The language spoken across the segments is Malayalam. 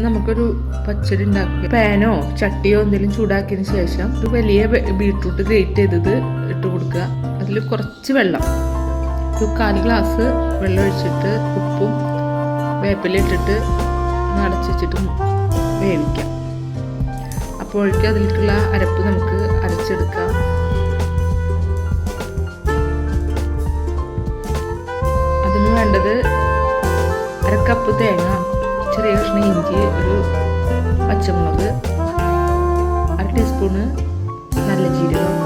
നമുക്കൊരു പച്ചടി ഉണ്ടാക്കി. പാനോ ചട്ടിയോ എന്തെങ്കിലും ചൂടാക്കിയതിന് ശേഷം ഒരു വലിയ ബീട്രൂട്ട് ഗ്രേറ്റ് ചെയ്തത് ഇട്ട് കൊടുക്കുക. അതിൽ കുറച്ച് വെള്ളം. ഒരു കാൽ ഗ്ലാസ് വെള്ളം ഒഴിച്ചിട്ട് ഉപ്പും വേപ്പില ഇട്ടിട്ട് അടച്ചു വെച്ചിട്ട് വേവിക്കാം. അപ്പോഴേക്കും അതിലേക്കുള്ള അരപ്പ് നമുക്ക് അരച്ചെടുക്കാം. അതിന് വേണ്ടത് അര കപ്പ് തേങ്ങ. ചെറിയ കഷ്ണം ഇഞ്ചി ഒരു പച്ചമുളക് അര ടീസ്പൂണ് നല്ല ജീരകം.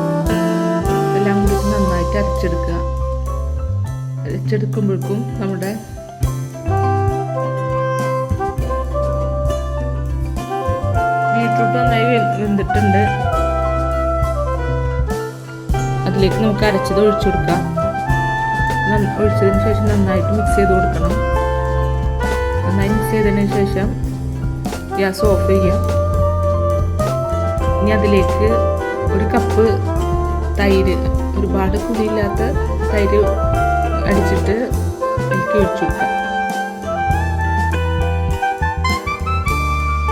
എല്ലാം കൂടി നന്നായിട്ട് അരച്ചെടുക്കുക. അരച്ചെടുക്കുമ്പോഴേക്കും നമ്മുടെ ബീട്രൂട്ട് നന്നായി വെന്തിട്ടുണ്ട്. അതിലേക്ക് നമുക്ക് അരച്ചത് ഒഴിച്ചു കൊടുക്കാം. ഒഴിച്ചതിന് ശേഷം നന്നായിട്ട് മിക്സ് ചെയ്ത് കൊടുക്കണം. നന്നായി മിക്സ് ചെയ്തതിന് ശേഷം ഗ്യാസ് ഓഫ് ചെയ്യാം. ഇനി അതിലേക്ക് ഒരു കപ്പ് തൈര് ഒരുപാട് പുളിയില്ലാത്ത തൈര് അടിച്ചിട്ട് എനിക്ക് ഒഴിച്ചു കൊടുക്കാം.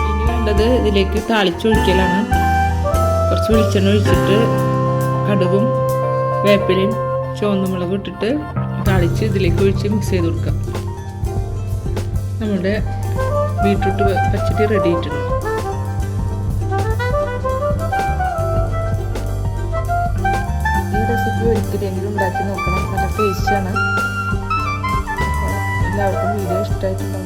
ഇനി വേണ്ടത് ഇതിലേക്ക് താളിച്ചൊഴിക്കലാണ് കുറച്ച് വെളിച്ചെണ്ണ ഒഴിച്ചിട്ട് കടുകും വേപ്പിലയും ചുവന്ന മുളകും ഇട്ടിട്ട് താളിച്ച് ഇതിലേക്ക് ഒഴിച്ച് മിക്സ് ചെയ്ത് കൊടുക്കാം. നമ്മുടെ ബീട്രൂട്ട് പച്ചടി റെഡി ആയിട്ടുണ്ട്. ഈ റെസിപ്പി ഒരിക്കലെങ്കിലും ഉണ്ടാക്കി നോക്കണം. നല്ല ടേസ്റ്റാണ് എല്ലാവർക്കും വീഡിയോ ഇഷ്ടമായിട്ടുണ്ടെന്ന്